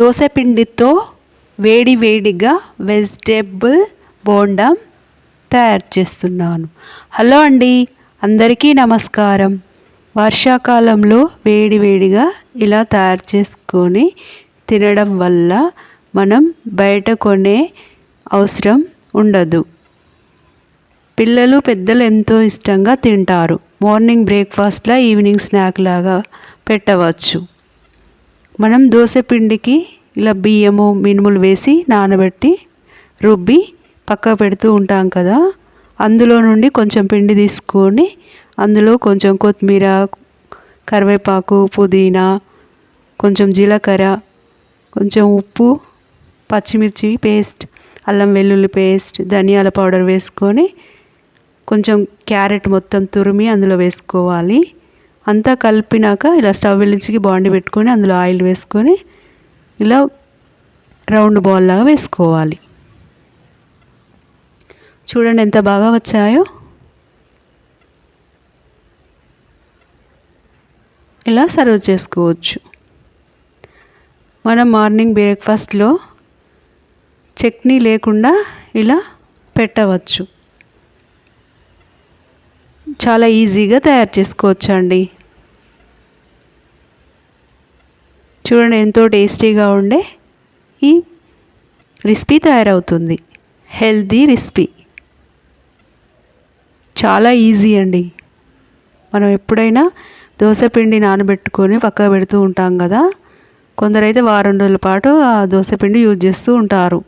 దోసపిండితో వేడి వేడిగా వెజిటేబుల్ బోండం తయారు చేస్తున్నాను. హలో అండి అందరికీ నమస్కారం. వర్షాకాలంలో వేడి వేడిగా ఇలా తయారు చేసుకొని తినడం వల్ల మనం బయట కొనే అవసరం ఉండదు. పిల్లలు పెద్దలు ఎంతో ఇష్టంగా తింటారు. మార్నింగ్ బ్రేక్ఫాస్ట్లా ఈవినింగ్ స్నాక్ లాగా పెట్టవచ్చు. మనం దోశపిండికి ఇలా బియ్యము మినుములు వేసి నానబెట్టి రుబ్బి పక్క పెడుతూ ఉంటాం కదా అందులో నుండి కొంచెం పిండి తీసుకొని అందులో కొంచెం కొత్తిమీర కరివేపాకు పుదీనా కొంచెం జీలకర్ర కొంచెం ఉప్పు పచ్చిమిర్చి పేస్ట్ అల్లం వెల్లుల్లి పేస్ట్ ధనియాల పౌడర్ వేసుకొని కొంచెం క్యారెట్ మొత్తం తురిమి అందులో వేసుకోవాలి. అంతా కలిపినాక ఇలా స్టవ్ వెలిగించి బాండి పెట్టుకొని అందులో ఆయిల్ వేసుకొని ఇలా రౌండ్ బాల్ లాగా వేసుకోవాలి. చూడండి ఎంత బాగా వచ్చాయో. ఇలా సర్వ్ చేసుకోవచ్చు. మనం మార్నింగ్ బ్రేక్ఫాస్ట్లో చట్నీ లేకుండా ఇలా పెట్టవచ్చు. చాలా ఈజీగా తయారు చేసుకోవచ్చు అండి చూడండి ఎంతో టేస్టీగా ఉండే ఈ రెసిపీ తయారవుతుంది. Healthy recipe. చాలా ఈజీ అండి. మనం ఎప్పుడైనా దోశపిండి నానబెట్టుకొని పక్కకు పెడుతూ ఉంటాం కదా కొందరైతే వారం రోజుల పాటు ఆ దోశ పిండి యూజ్ చేస్తూ ఉంటారు.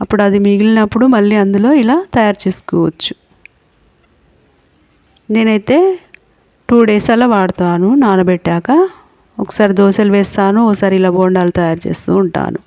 అప్పుడు అది మిగిలినప్పుడు మళ్ళీ అందులో ఇలా తయారు చేసుకోవచ్చు. నేనైతే టూ డేస్ అలా వాడతాను నానబెట్టాక. ఒకసారి దోశలు వేస్తాను ఒకసారి ఇలా బోండాలు తయారు చేస్తూ ఉంటాను.